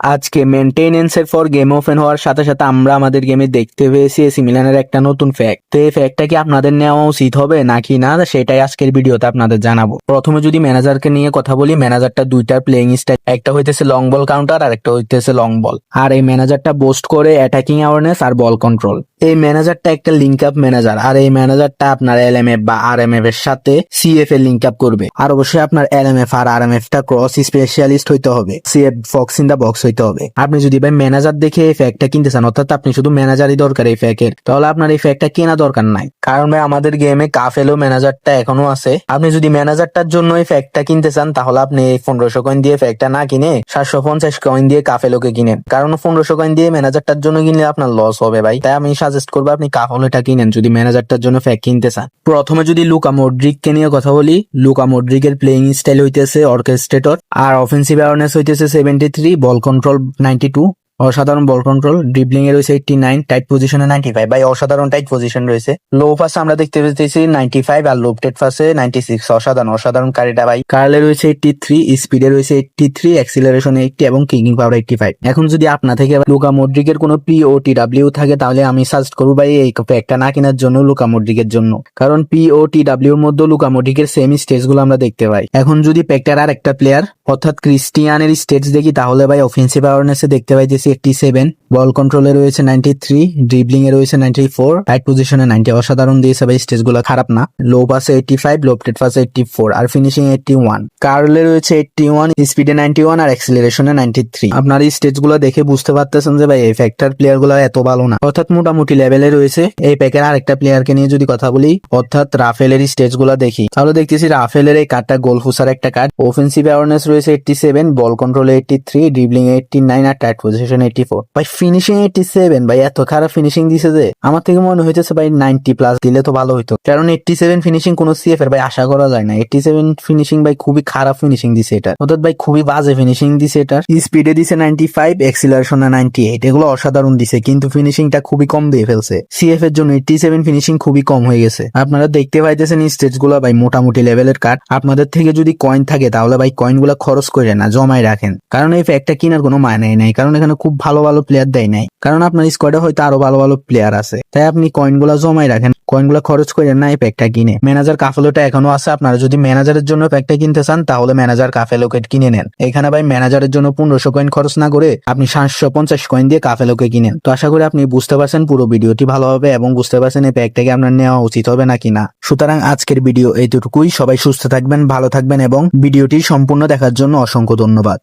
আজকে মেনটেনেন্সের পর game open হওয়ার সাথে সাথে আমরা আমাদের গেমে দেখতে পেয়েছি এসি মিলানের একটা নতুন ফ্যাক্ট তো এই ফ্যাক্টটা কি আপনাদের নেওয়া উচিত হবে? নাকি না? সেটাই আজকের ভিডিওতে আপনাদের জানাব। প্রথমে যদি ম্যানেজারকে নিয়ে কথা বলি ম্যানেজারটা দুইটার প্লেইং স্টাইল একটা হইতেছে লং বল কাউন্টার আর একটা হইতেছে লং বল আর এই ম্যানেজারটা বোস্ট করে অ্যাটাকিং অ্যাওয়ারনেস আর বল কন্ট্রোল এই ম্যানেজারটা একটা লিঙ্ক আপ ম্যানেজার আর এই ম্যানেজারটা আপনার এল এম এফ বা আর এম এফ এর সাথে সিএফ এর লিঙ্ক আপ করবে। আর অবশ্যই আপনার এল এম এফ আর আর এম এফ টা ক্রস স্পেশালিস্ট হইতে হবে CF fox in the box হইতে হবে। আপনি যদি ভাই ম্যানেজার দেখে এই ফ্যাকটা কিনতে চান, অর্থাৎ আপনি শুধু ম্যানেজারই দরকার এই ফ্যাকের তাহলে আপনার এই ফ্যাকটা কেনা দরকার নাই। কারণ ভাই আমাদের গেমে কাফেলো ম্যানেজারটা এখনও আছে। আপনি যদি ম্যানেজারটার জন্য এই ফ্যাকটা কিনতে চান, তাহলে আপনি এই পনেরোশো কয়েন দিয়ে ফ্যাকটা না কিনে সাতশো পঞ্চাশ কয়েন দিয়ে কাফেলোকে কিনেন। কারণ পনেরোশো কয়েন দিয়ে ম্যানেজারটার জন্য কিনলে আপনার লস হবে ভাই। তাই আমি সাজেস্ট করব, আপনি কাফলেটা কিনেন, যদি ম্যানেজারটার জন্য ফ্যাক কিনতে চান। প্রথমে যদি লুকা মড্রিককে নিয়ে কথা বলি, লুকা মড্রিকের প্লেইং স্টাইল হইতেছে অর্কেস্ট্রেটর আর অফেন্সিভ অ্যাওয়ারনেস হইতেছে seventy three ball control ninety two অসাধারণ বল কন্ট্রোল ড্রিবলিং এ রয়েছে এইটটি নাইন টাইট পজিশনে নাইনটি ফাইভ ভাই, অসাধারণ টাইট পজিশন রয়েছে। লো পাসে আমরা দেখতে পেতেছি নাইনটি ফাইভ আর লো টেট পাসে নাইনটি সিক্স অসাধারণ অসাধারণ কারিটা ভাই। কার্লে রয়েছে এইটটি থ্রি স্পিডে রয়েছে এইটটি থ্রি অ্যাক্সিলারেশন এইটটি এবং কিকিং পাওয়ার এইটটি ফাইভ এখন যদি আপনা থেকে লুকা মড্রিকের কোনো পি ও টি ডাব্লিউ থাকে, তাহলে আমি সাজেস্ট করব ভাই, এই প্যাকটা না কেনার জন্য লুকা মড্রিকের জন্য। কারণ পি ও টি ডাব্লিউ এর মধ্যে লুকা মড্রিকের সেম স্টেজগুলো আমরা দেখতে পাই। এখন যদি প্যাকটার আর একটা প্লেয়ার অর্থাৎ ক্রিস্টিয়ানের স্টেটস দেখি তাহলে ভাই অফেন্সিভ অ্যাওয়ারনেসে দেখতে পাইতেছি একটি সেভেন বল কন্ট্রোলে রয়েছে নাইনটি থ্রি ড্রিবলিং এ রয়েছে নাইনটি ফোর টাইট পজিশনে নাইনটি অসাধারণ দিয়েছে ভাই স্টেজগুলো, খারাপ না। লো পাসে এইটটি ফাইভ লো প্লেট পাসে এইটটি ফোর আর ফিনিশিং এইটটি ওয়ান কার্লে রয়েছে এইটটি ওয়ান স্পিডে নাইনটি ওয়ান আর অ্যাক্সিলারেশনে নাইনটি থ্রি আপনার এই স্টেজগুলো দেখে বুঝতে পারতেছেন যে ভাই, এই ফ্যাক্টর প্লেয়ারগুলো এত ভালো না। অর্থাৎ মোটামুটি লেভেলে রয়েছে। এই প্যাকের আরেকটা প্লেয়ারকে নিয়ে যদি কথা বলি, অর্থাৎ রাফেলের স্টেজগুলো দেখি। তাহলে দেখতেছি রাফেলের এই কার্ডটা গোল ফুসার একটা কার্ড অফেন্সিভ অ্যাওয়ারনেস রয়েছে eighty seven ball control eighty three dribbling eighty nine আর tight possession eighty four finishing eighty seven ভাই, এত খারাপ ফিনিশিং দিছে যে, আমার থেকে মনে হইতেছে ভাই নাইনটি প্লাস দিলে তো ভালো হইতো। কারণ এইটটি সেভেন ফিনিশিং কোন সিএফ এর, ভাই, আশা করা যায় না। এইটটি সেভেন ফিনিশিং ভাই, খুবই খারাপ ফিনিশিং দিছে এটা। অর্থাৎ, ভাই, খুবই বাজে ফিনিশিং দিছে এটা। স্পিডে দিছে নাইনটি ফাইভ এক্সিলারেশনে নাইনটি এইট এগুলো অসাধারণ দিছে, কিন্তু ফিনিশিংটা খুবই কম দিয়ে ফেলছে। সিএফ এর জন্য এইটটি সেভেন ফিনিশিং খুবই কম হয়ে গেছে। আপনারা দেখতে পাইতেছেন স্টেজগুলো, ভাই, মোটামুটি লেভেলের কার্ড আপনাদের থেকে যদি কয়েন থাকে, তাহলে, ভাই কয়েনগুলা খরচ করে না, জমায় রাখেন। কারণ এই প্যাকটা কেনার কোনো মানে নাই। কারণ এখানে খুব ভালো ভালো প্লেয়ার দেয় নাই। কারণ আপনার স্কোয়াডে হয়তো আরও ভালো ভালো প্লেয়ার আছে। তাই আপনি কয়েনগুলা জমাই রাখেন কয়েনগুলা খরচ করেন না এই প্যাকটা কিনে। ম্যানেজার কাফেলোটা এখনও আছে, আপনারা যদি ম্যানেজারের জন্য প্যাকটা কিনতে চান, তাহলে ম্যানেজার কাফেলোকে কিনে নেন। এখানে ভাই ম্যানেজারের জন্য পনেরোশো কয়েন খরচ না করে আপনি সাতশো পঞ্চাশ কয়েন দিয়ে কাফেলোকে কিনেন। তো আশা করি আপনি বুঝতে পারছেন পুরো ভিডিওটি ভালো হবে এবং বুঝতে পারছেন এই প্যাকটাকে আপনার নেওয়া উচিত হবে নাকি না সুতরাং আজকের ভিডিও এইটুকুই। সবাই সুস্থ থাকবেন, ভালো থাকবেন এবং ভিডিওটি সম্পূর্ণ দেখার জন্য অসংখ্য ধন্যবাদ।